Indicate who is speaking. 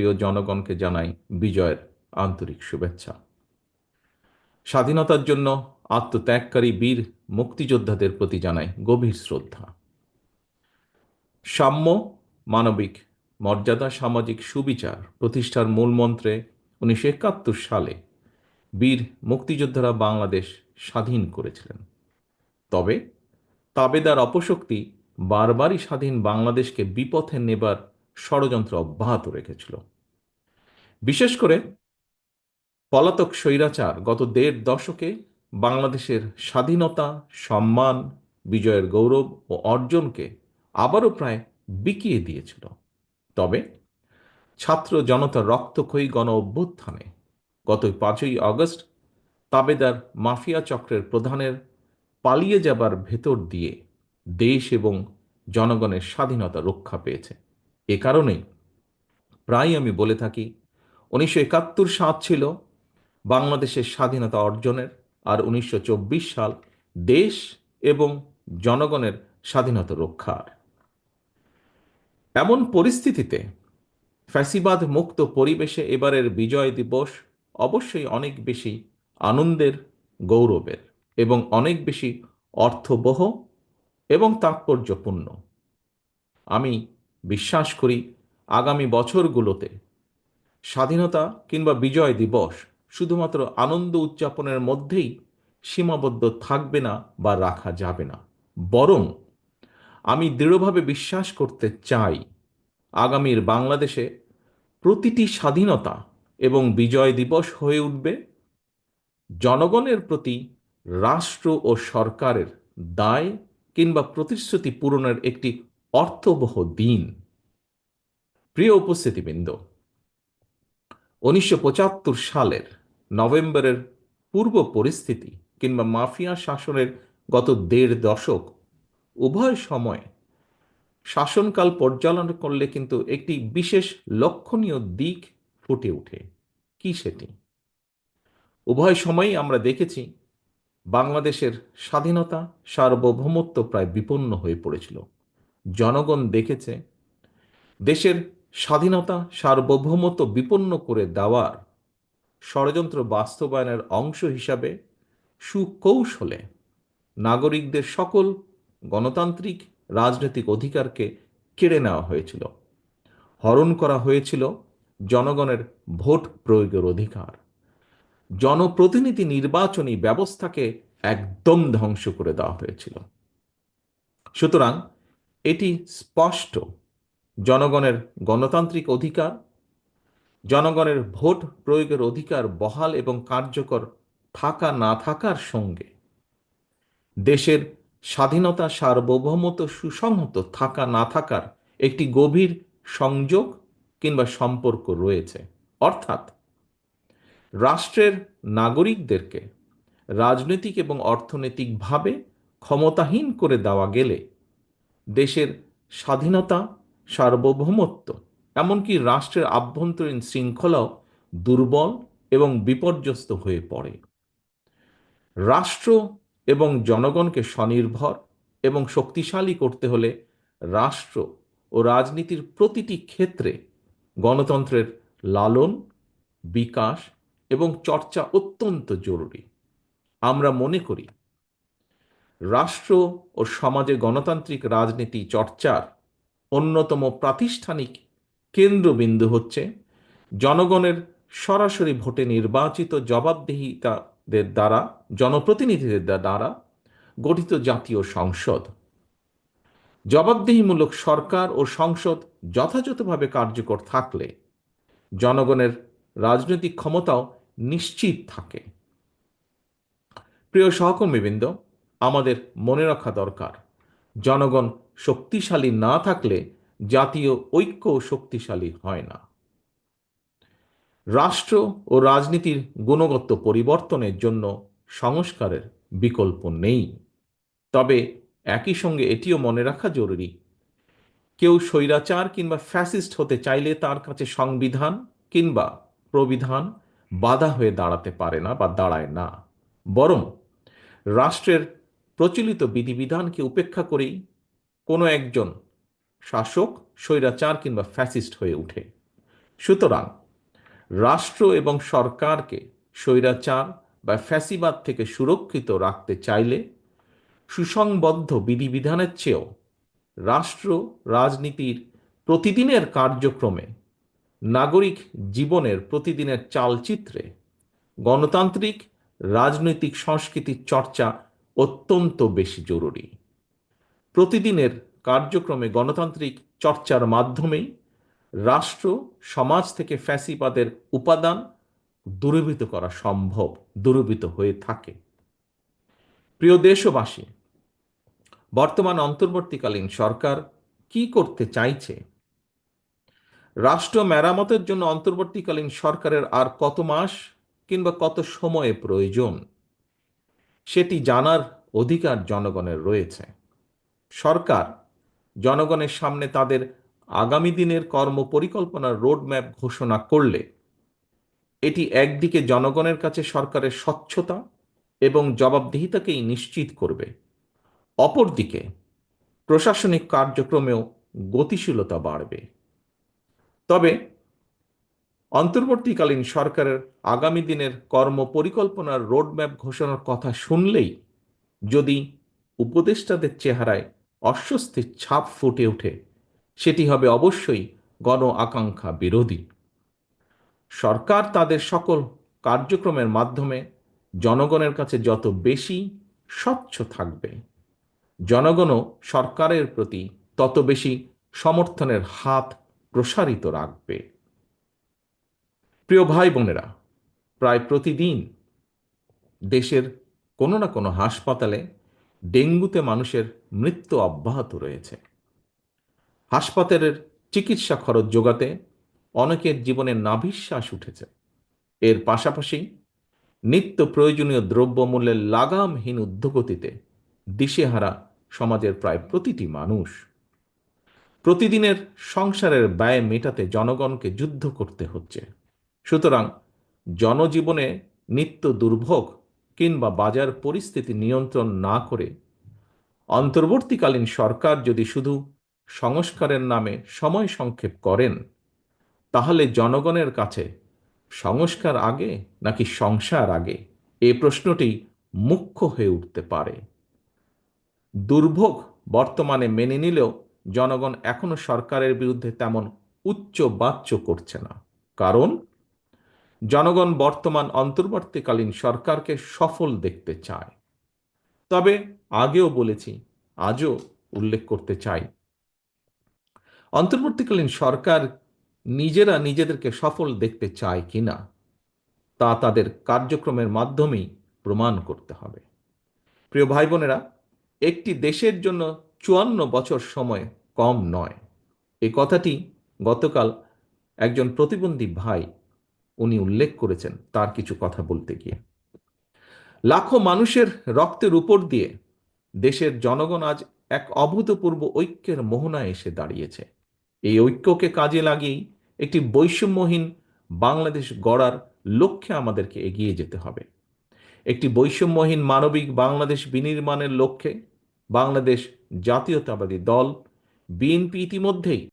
Speaker 1: প্রিয় জনগণকে জানাই বিজয়ের আন্তরিক শুভেচ্ছা। স্বাধীনতার জন্য আত্মত্যাগকারী বীর মুক্তিযোদ্ধাদের প্রতি জানাই গভীর শ্রদ্ধা। সাম্য, মানবিক, মর্যাদা, সামাজিক সুবিচার প্রতিষ্ঠার মূলমন্ত্রে উনিশশো একাত্তর সালে বীর মুক্তিযোদ্ধারা বাংলাদেশ স্বাধীন করেছিলেন। তবে তাবেদার অপশক্তি বারবারই স্বাধীন বাংলাদেশকে বিপথে নেবার ষড়যন্ত্র অব্যাহত রেখেছিল। বিশেষ করে পলাতক স্বৈরাচার গত দেড় দশকে বাংলাদেশের স্বাধীনতা, সম্মান, বিজয়ের গৌরব ও অর্জনকে আবারও প্রায় বিকিয়ে দিয়েছিল। তবে ছাত্র জনতার রক্তক্ষয়ী গণ অভ্যুত্থানে গত পাঁচই আগস্ট তাবেদার মাফিয়া চক্রের প্রধানের পালিয়ে যাবার ভেতর দিয়ে দেশ এবং জনগণের স্বাধীনতা রক্ষা পেয়েছে। এ কারণেই প্রায় আমি বলে থাকি উনিশশো একাত্তর সাল ছিল বাংলাদেশের স্বাধীনতা অর্জনের আর উনিশশো চব্বিশ সাল দেশ এবং জনগণের স্বাধীনতা রক্ষার। এমন পরিস্থিতিতে ফ্যাসিবাদ মুক্ত পরিবেশে এবারের বিজয় দিবস অবশ্যই অনেক বেশি আনন্দের, গৌরবের এবং অনেক বেশি অর্থবহ এবং তাৎপর্যপূর্ণ। আমি বিশ্বাস করি আগামী বছরগুলোতে স্বাধীনতা কিংবা বিজয় দিবস শুধুমাত্র আনন্দ উদযাপনের মধ্যেই সীমাবদ্ধ থাকবে না বা রাখা যাবে না। বরং আমি দৃঢ়ভাবে বিশ্বাস করতে চাই, আগামীর বাংলাদেশে প্রতিটি স্বাধীনতা এবং বিজয় দিবস হয়ে উঠবে, জনগণের প্রতি রাষ্ট্র ও সরকারের দায় কিংবা প্রতিশ্রুতি পূরণের একটি অর্থবহ দিন। প্রিয় উপস্থিতিবৃন্দ উনিশশো পঁচাত্তর সালের নভেম্বরের পূর্ব পরিস্থিতি কিংবা মাফিয়া শাসনের গত দেড় দশক উভয় সময় শাসনকাল পর্যালোচনা করলে কিন্তু একটি বিশেষ লক্ষণীয় দিক ফুটে ওঠে। কি সেটি? উভয় সময়ই আমরা দেখেছি বাংলাদেশের স্বাধীনতা সার্বভৌমত্ব প্রায় বিপন্ন হয়ে পড়েছিল। জনগণ দেখেছে, দেশের স্বাধীনতা, সার্বভৌমত্ব বিপন্ন করে দেওয়ার ষড়যন্ত্র বাস্তবায়নের অংশ হিসাবে সুকৌশলে নাগরিকদের সকল গণতান্ত্রিক রাজনৈতিক অধিকারকে কেড়ে নেওয়া হয়েছিল। হরণ করা হয়েছিল জনগণের ভোট প্রয়োগের অধিকার। জনপ্রতিনিধি নির্বাচনী ব্যবস্থাকে একদম ধ্বংস করে দেওয়া হয়েছিল। সুতরাং এটি স্পষ্ট জনগণের গণতান্ত্রিক অধিকার, জনগণের ভোট প্রয়োগের অধিকার বহাল এবং কার্যকর থাকা না থাকার সঙ্গে দেশের স্বাধীনতা সার্বভৌমত্ব সুসংহত থাকা না থাকার একটি গভীর সংযোগ কিংবা সম্পর্ক রয়েছে। অর্থাৎ রাষ্ট্রের নাগরিকদেরকে রাজনৈতিক এবং অর্থনৈতিকভাবে ক্ষমতাহীন করে দেওয়া গেলে দেশের স্বাধীনতা সার্বভৌমত্ব, এমনকি রাষ্ট্রের আভ্যন্তরীণ শৃঙ্খলাও দুর্বল এবং বিপর্যস্ত হয়ে পড়ে। রাষ্ট্র এবং জনগণকে স্বনির্ভর এবং শক্তিশালী করতে হলে রাষ্ট্র ও রাজনীতির প্রতিটি ক্ষেত্রে গণতন্ত্রের লালন, বিকাশ এবং চর্চা অত্যন্ত জরুরি। আমরা মনে করি, রাষ্ট্র ও সমাজে গণতান্ত্রিক রাজনীতি চর্চার অন্যতম প্রাতিষ্ঠানিক কেন্দ্রবিন্দু হচ্ছে জনগণের সরাসরি ভোটে নির্বাচিত জবাবদিহিতাদের দ্বারা, জনপ্রতিনিধিদের দ্বারা গঠিত জাতীয় সংসদ। জবাবদিহিমূলক সরকার ও সংসদ যথাযথভাবে কার্যকর থাকলে জনগণের রাজনৈতিক ক্ষমতাও নিশ্চিত থাকে। প্রিয় সহকর্মীবৃন্দ, আমাদের মনে রাখা দরকার, জনগণ শক্তিশালী না থাকলে জাতীয় ঐক্য শক্তিশালী হয় না। রাষ্ট্র ও রাজনীতির গুণগত পরিবর্তনের জন্য সংস্কারের বিকল্প নেই। তবে একই সঙ্গে এটিও মনে রাখা জরুরি, কেউ স্বৈরাচার কিংবা ফ্যাসিস্ট হতে চাইলে তার কাছে সংবিধান কিংবা প্রবিধান বাধা হয়ে দাঁড়াতে পারে না বা দাঁড়ায় না। বরং রাষ্ট্রের প্রচলিত বিধিবিধানকে উপেক্ষা করেই কোনো একজন শাসক, স্বৈরাচার কিংবা ফ্যাসিস্ট হয়ে উঠে সুতরাং রাষ্ট্র এবং সরকারকে স্বৈরাচার বা ফ্যাসিবাদ থেকে সুরক্ষিত রাখতে চাইলে সুসংবদ্ধ বিধিবিধানের চেয়েও রাষ্ট্র, রাজনীতির প্রতিদিনের কার্যক্রমে নাগরিক জীবনের প্রতিদিনের চালচিত্রে গণতান্ত্রিক, রাজনৈতিক সংস্কৃতির চর্চা অত্যন্ত বেশি জরুরি। প্রতিদিনের কার্যক্রমে গণতান্ত্রিক চর্চার মাধ্যমেই রাষ্ট্র, সমাজ থেকে ফ্যাসিবাদের উপাদান দূরীভূত করা সম্ভব, দূরীভূত হয়ে থাকে। প্রিয় দেশবাসী, বর্তমান অন্তর্বর্তীকালীন সরকার কি করতে চাইছে? রাষ্ট্র মেরামতের জন্য অন্তর্বর্তীকালীন সরকারের আর কত মাস কিংবা কত সময়ে প্রয়োজন? সেটি জানার অধিকার জনগণের রয়েছে। সরকার জনগণের সামনে তাদের আগামী দিনের কর্মপরিকল্পনার রোডম্যাপ ঘোষণা করলে এটি একদিকে জনগণের কাছে সরকারের স্বচ্ছতা এবং জবাবদিহিতাকেই নিশ্চিত করবে। অপরদিকে প্রশাসনিক কার্যক্রমেও গতিশীলতা বাড়বে। তবে অন্তর্বর্তীকালীন সরকারের আগামী দিনের কর্মপরিকল্পনার রোডম্যাপ ঘোষণার কথা শুনলেই যদি উপদেষ্টাদের চেহারায় অস্বস্তির ছাপ ফুটে ওঠে। সেটি হবে অবশ্যই গণ আকাঙ্ক্ষা বিরোধী। সরকার তাদের সকল কার্যক্রমের মাধ্যমে জনগণের কাছে যত বেশি স্বচ্ছ থাকবে, জনগণও সরকারের প্রতি তত বেশি সমর্থনের হাত প্রসারিত রাখবে। প্রিয় ভাই বোনেরা, প্রায় প্রতিদিন দেশের কোনো না কোনো হাসপাতালে ডেঙ্গুতে মানুষের মৃত্যু অব্যাহত রয়েছে। হাসপাতালের চিকিৎসা খরচ যোগাতে অনেকের জীবনে নাভিশ্বাস উঠেছে। এর পাশাপাশি নিত্য প্রয়োজনীয় দ্রব্যমূল্যের লাগামহীন উদ্যোগতিতে দিশেহারা সমাজের প্রায় প্রতিটি মানুষ প্রতিদিনের সংসারের ব্যয় মেটাতে জনগণকে যুদ্ধ করতে হচ্ছে। সুতরাং জনজীবনে নিত্য দুর্ভোগ কিংবা বাজার পরিস্থিতি নিয়ন্ত্রণ না করে, অন্তর্বর্তীকালীন সরকার যদি শুধু সংস্কারের নামে সময় সংক্ষেপ করেন, তাহলে জনগণের কাছে সংস্কার আগে নাকি সংসার আগে? এ প্রশ্নটি মুখ্য হয়ে উঠতে পারে। দুর্ভোগ বর্তমানে মেনে নিলেও জনগণ এখনও সরকারের বিরুদ্ধে তেমন উচ্চ বাচ্য করছে না। কারণ জনগণ বর্তমান অন্তর্বর্তীকালীন সরকারকে সফল দেখতে চায়। তবে আগেও বলেছি, আজও উল্লেখ করতে চাই। অন্তর্বর্তীকালীন সরকার নিজেরা নিজেদেরকে সফল দেখতে চায় কিনা তা তাদের কার্যক্রমের মাধ্যমেই প্রমাণ করতে হবে। প্রিয় ভাই বোনেরা একটি দেশের জন্য চুয়ান্ন বছর সময় কম নয়। এই কথাটি গতকাল একজন প্রতিবন্ধী ভাই উনি উল্লেখ করেছেন তার কিছু কথা বলতে গিয়ে। লাখো মানুষের রক্তের উপর দিয়ে দেশের জনগণ আজ এক অভূতপূর্ব ঐক্যের মোহনায় এসে দাঁড়িয়েছে। এই ঐক্যকে কাজে লাগিয়েই একটি বৈষম্যহীন বাংলাদেশ গড়ার লক্ষ্যে আমাদেরকে এগিয়ে যেতে হবে। একটি বৈষম্যহীন মানবিক বাংলাদেশ বিনির্মাণের লক্ষ্যে বাংলাদেশ জাতীয়তাবাদী দল, বিএনপি ইতিমধ্যেই